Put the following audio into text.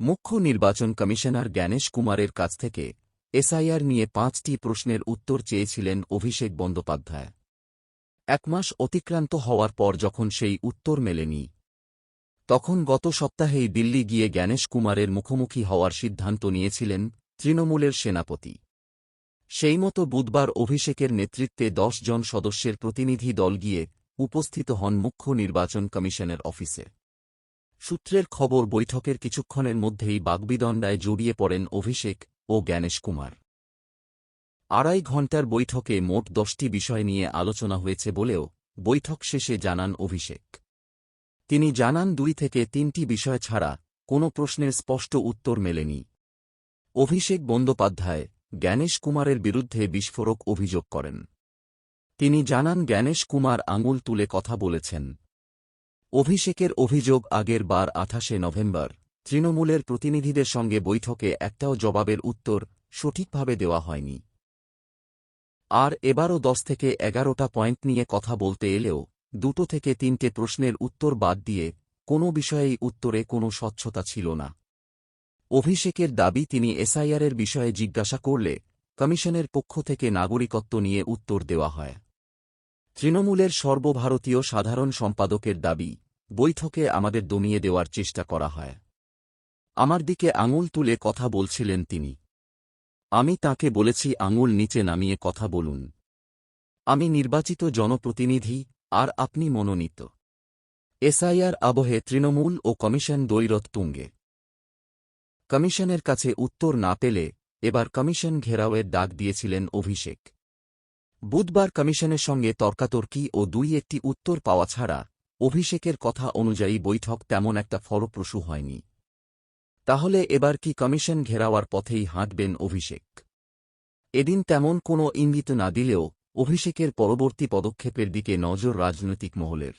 মুখ্য নির্বাচন কমিশনার জ্ঞানেশ কুমারের কাছ থেকে এসআইআর নিয়ে পাঁচটি প্রশ্নের উত্তর চেয়েছিলেন অভিষেক বন্দ্যোপাধ্যায়। এক মাস অতিক্রান্ত হওয়ার পর যখন সেই উত্তর মেলেনি, তখন গত সপ্তাহেই দিল্লি গিয়ে জ্ঞানেশ কুমারের মুখোমুখি হওয়ার সিদ্ধান্ত নিয়েছিলেন তৃণমূলের সেনাপতি। সেই মতো বুধবার অভিষেকের নেতৃত্বে দশ জন সদস্যের প্রতিনিধি দল গিয়ে উপস্থিত হন মুখ্য নির্বাচন কমিশনের অফিসে। সূত্রের খবর বৈঠকের কিছুক্ষণের মধ্যেই বাগবিদণ্ডায় জড়িয়ে পড়েন অভিষেক ও জ্ঞানেশ কুমার। আড়াই ঘণ্টার বৈঠকে মোট দশটি বিষয় নিয়ে আলোচনা হয়েছে বলেও বৈঠক শেষে জানান অভিষেক। তিনি জানান, দুই থেকে তিনটি বিষয় ছাড়া কোনো প্রশ্নের স্পষ্ট উত্তর মেলেনি। অভিষেক বন্দ্যোপাধ্যায় জ্ঞানেশ কুমারের বিরুদ্ধে বিস্ফোরক অভিযোগ করেন। তিনি জানান, জ্ঞানেশ কুমার আঙুল তুলে কথা বলেছেন। অভিষেকের অভিযোগ আগের বার আঠাশে নভেম্বর। তৃণমূলের প্রতিনিধিদের সঙ্গে বৈঠকে একটাও জবাবের উত্তর সঠিকভাবে দেওয়া হয়নি। আর এবারও দশ থেকে এগারোটা পয়েন্ট নিয়ে কথা বলতে এলেও দুটো থেকে তিনটে প্রশ্নের উত্তর বাদ দিয়ে কোনো বিষয়েই উত্তরে কোনো স্বচ্ছতা ছিল না। অভিষেকের দাবি তিনি এসআইআরের বিষয়ে জিজ্ঞাসা করলে কমিশনের পক্ষ থেকে নাগরিকত্ব নিয়ে উত্তর দেওয়া হয়। তৃণমূলের সর্বভারতীয় সাধারণ সম্পাদকের দাবি বৈঠকে আমাদের দমিয়ে দেওয়ার চেষ্টা করা হয়। আমার দিকে আঙুল তুলে কথা বলছিলেন তিনি। আমি তাকে বলেছি, আঙুল নিচে নামিয়ে কথা বলুন। আমি নির্বাচিত জনপ্রতিনিধি, আর আপনি মনোনীত। এসআইআর আবহে তৃণমূল ও কমিশন দৈরত তুঙ্গে। কমিশনের কাছে উত্তর না পেলে এবার কমিশন ঘেরাওয়ের ডাক দিয়েছিলেন অভিষেক। বুধবার কমিশনের সঙ্গে তর্কাতর্কি ও দুই একটি উত্তর পাওয়া ছাড়া অভিষেকের কথা অনুযায়ী বৈঠক তেমন একটা ফলপ্রসূ হয়নি। তাহলে এবার কি কমিশন ঘেরাওয়ার পথেই হাঁটবেন অভিষেক? এদিন তেমন কোনো ইঙ্গিত না দিলেও অভিষেকের পরবর্তী পদক্ষেপের দিকে নজর রাজনৈতিক মহলের।